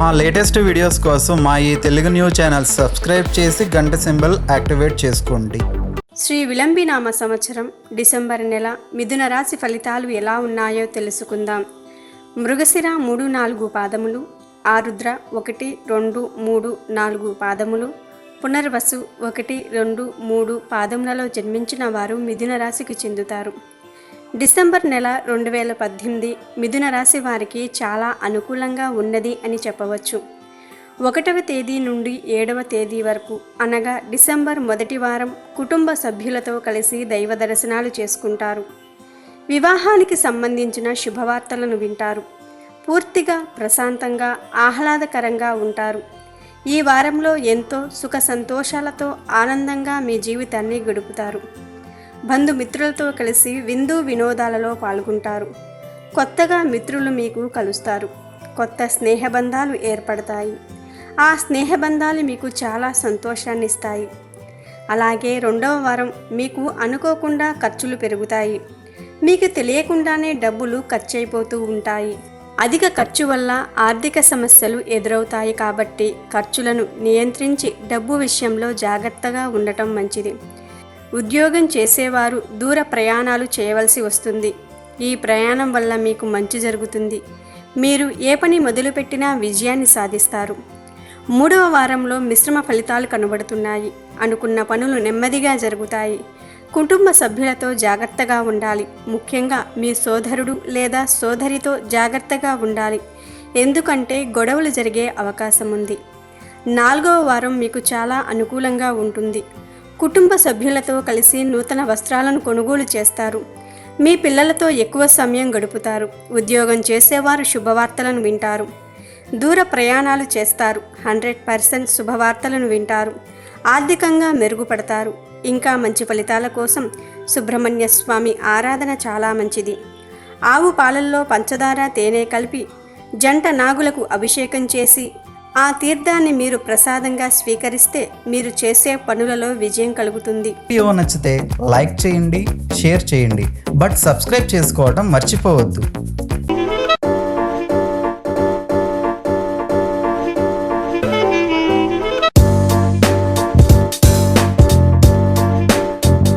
మా latest videos కోసం మా ఈ తెలుగు న్యూస్ ఛానల్ సబ్స్క్రైబ్ చేసి గంట సింబల్ యాక్టివేట్ చేసుకోండి. శ్రీ విలంబినామ సంవత్సరం డిసెంబర్ నెల మిథున రాశి ఫలితాలు ఎలా ఉన్నాయో తెలుసుకుందాం. మృగశిర మూడు నాలుగు పాదములు ఆరుద్ర ఒకటి రెండు మూడు నాలుగు పాదములు పునర్వసు ఒకటి రెండు మూడు పాదములలో జన్మించిన వారు మిథున రాశికి చెందుతారు. డిసెంబర్ నెల రెండు వేల పద్దెనిమిది మిథున రాశి వారికి చాలా అనుకూలంగా ఉన్నది అని చెప్పవచ్చు. ఒకటవ తేదీ నుండి ఏడవ తేదీ వరకు అనగా డిసెంబర్ మొదటి వారం కుటుంబ సభ్యులతో కలిసి దైవ దర్శనాలు చేసుకుంటారు. వివాహానికి సంబంధించిన శుభవార్తలను వింటారు. పూర్తిగా ప్రశాంతంగా ఆహ్లాదకరంగా ఉంటారు. ఈ వారంలో ఎంతో సుఖ సంతోషాలతో ఆనందంగా మీ జీవితాన్ని గడుపుతారు. బంధుమిత్రులతో కలిసి విందు వినోదాలలో పాల్గొంటారు. కొత్తగా మిత్రులు మీకు కలుస్తారు. కొత్త స్నేహబంధాలు ఏర్పడతాయి. ఆ స్నేహబంధాలు మీకు చాలా సంతోషాన్ని ఇస్తాయి అలాగే రెండవ వారం మీకు అనుకోకుండా ఖర్చులు పెరుగుతాయి. మీకు తెలియకుండానే డబ్బులు ఖర్చయిపోతూ ఉంటాయి. అధిక ఖర్చు వల్ల ఆర్థిక సమస్యలు ఎదురవుతాయి కాబట్టి ఖర్చులను నియంత్రించి డబ్బు విషయంలో జాగ్రత్తగా ఉండటం మంచిది. ఉద్యోగం చేసేవారు దూర ప్రయాణాలు చేయవలసి వస్తుంది. ఈ ప్రయాణం వల్ల మీకు మంచి జరుగుతుంది. మీరు ఏ పని మొదలుపెట్టినా విజయాన్ని సాధిస్తారు. మూడవ వారంలో మిశ్రమ ఫలితాలు కనబడుతున్నాయి. అనుకున్న పనులు నెమ్మదిగా జరుగుతాయి. కుటుంబ సభ్యులతో జాగ్రత్తగా ఉండాలి. ముఖ్యంగా మీ సోదరుడు లేదా సోదరితో జాగ్రత్తగా ఉండాలి. ఎందుకంటే గొడవలు జరిగే అవకాశం ఉంది. నాలుగవ వారం మీకు చాలా అనుకూలంగా ఉంటుంది. కుటుంబ సభ్యులతో కలిసి నూతన వస్త్రాలను కొనుగోలు చేస్తారు. మీ పిల్లలతో ఎక్కువ సమయం గడుపుతారు. ఉద్యోగం చేసేవారు శుభవార్తలను వింటారు. దూర ప్రయాణాలు చేస్తారు. హండ్రెడ్ పర్సెంట్ శుభవార్తలను వింటారు. ఆర్థికంగా మెరుగుపడతారు. ఇంకా మంచి ఫలితాల కోసం సుబ్రహ్మణ్య స్వామి ఆరాధన చాలా మంచిది. ఆవు పాలల్లో పంచదార తేనె కలిపి జంట నాగులకు అభిషేకం చేసి ఆ తీర్థాన్ని మీరు ప్రసాదంగా స్వీకరిస్తే మీరు చేసే పనులలో విజయం కలుగుతుంది. వీడియో నచ్చితే లైక్ చేయండి షేర్ చేయండి బట్ సబ్స్క్రైబ్ చేసుకోవడం మర్చిపోవద్దు.